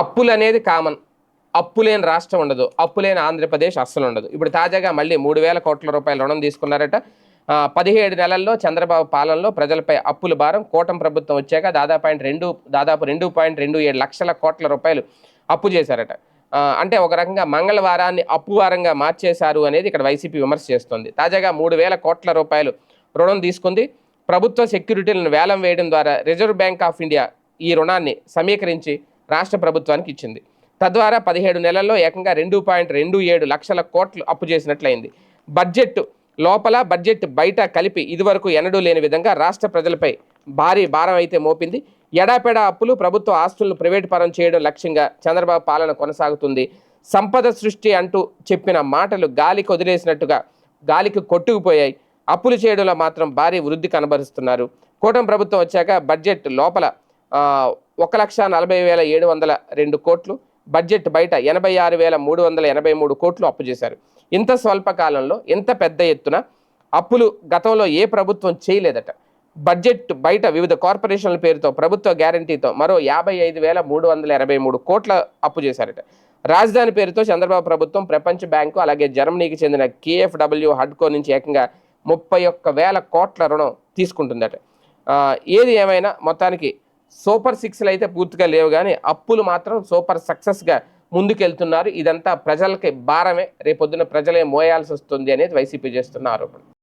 అప్పులు అనేది కామన్ అప్పు లేని రాష్ట్రం ఉండదు. అప్పు లేని ఆంధ్రప్రదేశ్ అస్సలు ఉండదు. ఇప్పుడు తాజాగా మళ్ళీ మూడు వేల కోట్ల రూపాయల రుణం తీసుకున్నారట. పదిహేడు నెలల్లో చంద్రబాబు పాలనలో ప్రజలపై అప్పుల భారం కూటమి ప్రభుత్వం వచ్చాక దాదాపు పాయింట్ రెండు దాదాపు రెండు పాయింట్ రెండు ఏడు లక్షల కోట్ల రూపాయలు అప్పు చేశారట. అంటే ఒక రకంగా మంగళవారాన్ని అప్పు వారంగా మార్చేశారు అనేది ఇక్కడ వైసీపీ విమర్శ చేస్తుంది. తాజాగా మూడు వేల కోట్ల రూపాయలు రుణం తీసుకుంది. ప్రభుత్వ సెక్యూరిటీలను వేలం వేయడం ద్వారా రిజర్వ్ బ్యాంక్ ఆఫ్ ఇండియా ఈ రుణాన్ని సమీకరించి రాష్ట్ర ప్రభుత్వానికి ఇచ్చింది. తద్వారా పదిహేడు నెలల్లో ఏకంగా రెండు పాయింట్ రెండు ఏడు లక్షల కోట్లు అప్పు చేసినట్లయింది. బడ్జెట్ లోపల బడ్జెట్ బయట కలిపి ఇదివరకు ఎన్నడూ లేని విధంగా రాష్ట్ర ప్రజలపై భారీ భారం అయితే మోపింది. ఎడాపెడా అప్పులు ప్రభుత్వ ఆస్తులను ప్రైవేట్ పరం చేయడం లక్ష్యంగా చంద్రబాబు పాలన కొనసాగుతుంది. సంపద సృష్టి అంటూ చెప్పిన మాటలు గాలికి వదిలేసినట్టుగా గాలికి కొట్టుకుపోయాయి. అప్పులు చేయడంలో మాత్రం భారీ వృద్ధి కనబరుస్తున్నారు. కూటమి ప్రభుత్వం వచ్చాక బడ్జెట్ లోపల ఒక లక్ష నలభై వేల ఏడు వందల రెండు కోట్లు. బడ్జెట్ బయట ఎనభై ఆరు వేల మూడు వందల ఎనభై మూడు కోట్లు అప్పు చేశారు. ఇంత స్వల్ప కాలంలో ఇంత పెద్ద ఎత్తున అప్పులు గతంలో ఏ ప్రభుత్వం చేయలేదట. బడ్జెట్ బయట వివిధ కార్పొరేషన్ల పేరుతో ప్రభుత్వ గ్యారంటీతో మరో యాభై ఐదు వేల మూడు వందల ఎనభై మూడు కోట్ల అప్పు చేశారట. రాజధాని పేరుతో చంద్రబాబు ప్రభుత్వం ప్రపంచ బ్యాంకు అలాగే జర్మనీకి చెందిన కేఎఫ్డబ్ల్యూ హడ్కో నుంచి ఏకంగా ముప్పై ఒక్క వేల కోట్ల రుణం తీసుకుంటుందట. ఏది ఏమైనా మొత్తానికి సూపర్ సిక్స్లు అయితే పూర్తిగా లేవు కానీ అప్పులు మాత్రం సూపర్ సక్సెస్గా ముందుకెళ్తున్నారు. ఇదంతా ప్రజలకి భారమే. రేపొద్దున ప్రజలే మోయాల్సి వస్తుంది అనేది వైసీపీ చేస్తున్న ఆరోపణ.